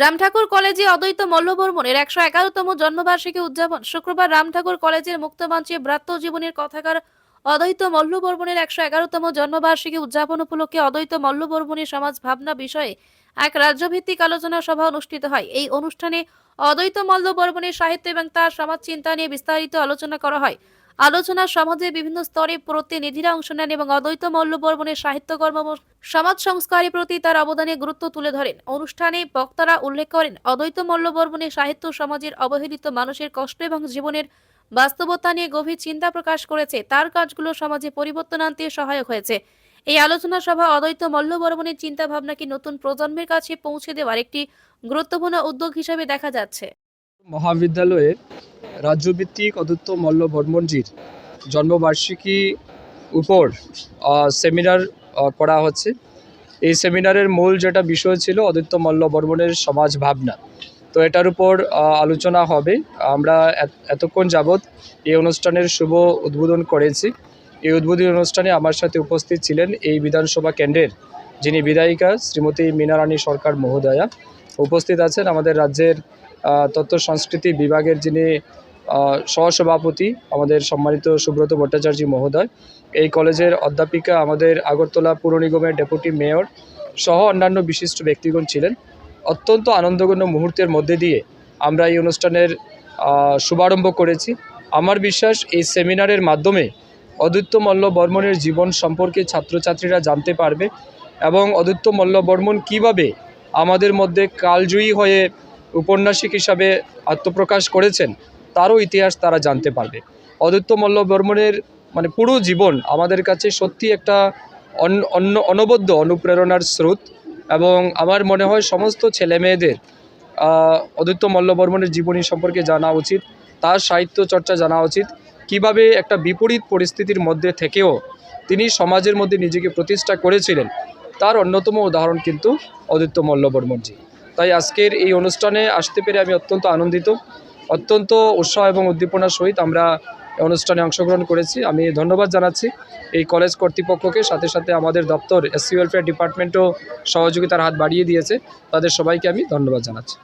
রামঠাকুর কলেজে অদ্বৈত মল্লবর্মনের একশো এগারোতম জন্মবার্ষিকী উদযাপন। শুক্রবার রামঠাকুর কলেজের মুক্তমঞ্চে ব্রাত্য জীবনের কথাকার অদ্বৈত মল্লবর্মনের একশো এগারোতম জন্মবার্ষিকী উদযাপন উপলক্ষে অদ্বৈত মল্লবর্মনের সমাজ ভাবনা বিষয়ে এক রাজ্যভিত্তিক আলোচনা সভা অনুষ্ঠিত হয়। এই অনুষ্ঠানে অদ্বৈত মল্লবর্মনের সাহিত্য এবং তার সমাজ চিন্তা নিয়ে বিস্তারিত আলোচনা করা হয়। আলোচনা সমাজের বিভিন্ন স্তরে প্রতিনিধিরা অংশ নেন এবং অদ্বৈত মল্লবর্মনের সাহিত্যকর্ম সমাজ সংস্কারের প্রতি তার অবদানে গুরুত্ব তুলে ধরেন। অনুষ্ঠানে বক্তারা উল্লেখ করেন, অদ্বৈত মল্লবর্মনের সাহিত্য সমাজের অবহেলিত মানুষের কষ্ট এবং জীবনের বাস্তবতা নিয়ে গভীর চিন্তা প্রকাশ করেছে। তার কাজগুলো সমাজে পরিবর্তন আনতে সহায়ক হয়েছে। এই আলোচনা সভা অদ্বৈত মল্লবর্মনের চিন্তা ভাবনাকে নতুন প্রজন্মের কাছে পৌঁছে দেওয়ার একটি গুরুত্বপূর্ণ উদ্যোগ হিসেবে দেখা যাচ্ছে। মহাবিদ্যালয়ে রাজ্যভিত্তিক অদ্বৈত মল্ল বর্মনজির জন্মবার্ষিকী উপর সেমিনার করা হচ্ছে। এই সেমিনারের মূল যেটা বিষয় ছিল অদ্বৈত মল্ল বর্মনের সমাজ ভাবনা তো এটার উপর আলোচনা হবে। আমরা এতক্ষণ যাবৎ এই অনুষ্ঠানের শুভ উদ্বোধন করেছি। এই উদ্বোধনী অনুষ্ঠানে আমার সাথে উপস্থিত ছিলেন এই বিধানসভা কেন্দ্রের যিনি বিধায়িকা, শ্রীমতী মীনারানী সরকার মহোদয়া। উপস্থিত আছেন আমাদের রাজ্যের তথ্য সংস্কৃতি বিভাগের যিনি সহসভাপতি আমাদের সম্মানিত সুব্রত ভট্টাচার্য মহোদয়, এই কলেজের অধ্যাপিকা আমাদের আগরতলা পুর নিগমের ডেপুটি মেয়র সহ অন্যান্য বিশিষ্ট ব্যক্তিগণ ছিলেন। অত্যন্ত আনন্দঘন মুহূর্তের মধ্যে দিয়ে আমরা এই অনুষ্ঠানের শুভারম্ভ করেছি। আমার বিশ্বাস, এই সেমিনারের মাধ্যমে অদ্বৈত মল্ল বর্মনের জীবন সম্পর্কে ছাত্রছাত্রীরা জানতে পারবে এবং অদ্বৈত মল্ল বর্মন কীভাবে আমাদের মধ্যে কালজয়ী হয়ে উপন্যাসিক হিসাবে আত্মপ্রকাশ করেছেন তারও ইতিহাস তারা জানতে পারবে। অদ্বৈত মল্ল বর্মনের মানে পুরো জীবন আমাদের কাছে সত্যি একটা অন- অন্য অনবদ্য অনুপ্রেরণার স্রোত এবং আমার মনে হয় সমস্ত ছেলে মেয়েদের আহ, অদ্বৈত মল্ল জীবনী সম্পর্কে জানা উচিত তার সাহিত্য চর্চা জানা উচিত কীভাবে একটা বিপরীত পরিস্থিতির মধ্যে থেকেও তিনি সমাজের মধ্যে নিজেকে প্রতিষ্ঠা করেছিলেন। তার অন্যতম উদাহরণ কিন্তু অদিত্য মল্লবর্মনজি তাই আজকের এই অনুষ্ঠানে আসতে পেরে আমি অত্যন্ত আনন্দিত, অত্যন্ত উৎসাহ এবং উদ্দীপনার সহিত আমরা অনুষ্ঠানে অংশগ্রহণ করেছি। আমি ধন্যবাদ জানাচ্ছি এই কলেজ কর্তৃপক্ষকে, সাথে সাথে আমাদের দপ্তর এসসি ওয়েলফেয়ার ডিপার্টমেন্টও সহযোগিতার হাত বাড়িয়ে দিয়েছে। তাদের সবাইকে আমি ধন্যবাদ জানাচ্ছি।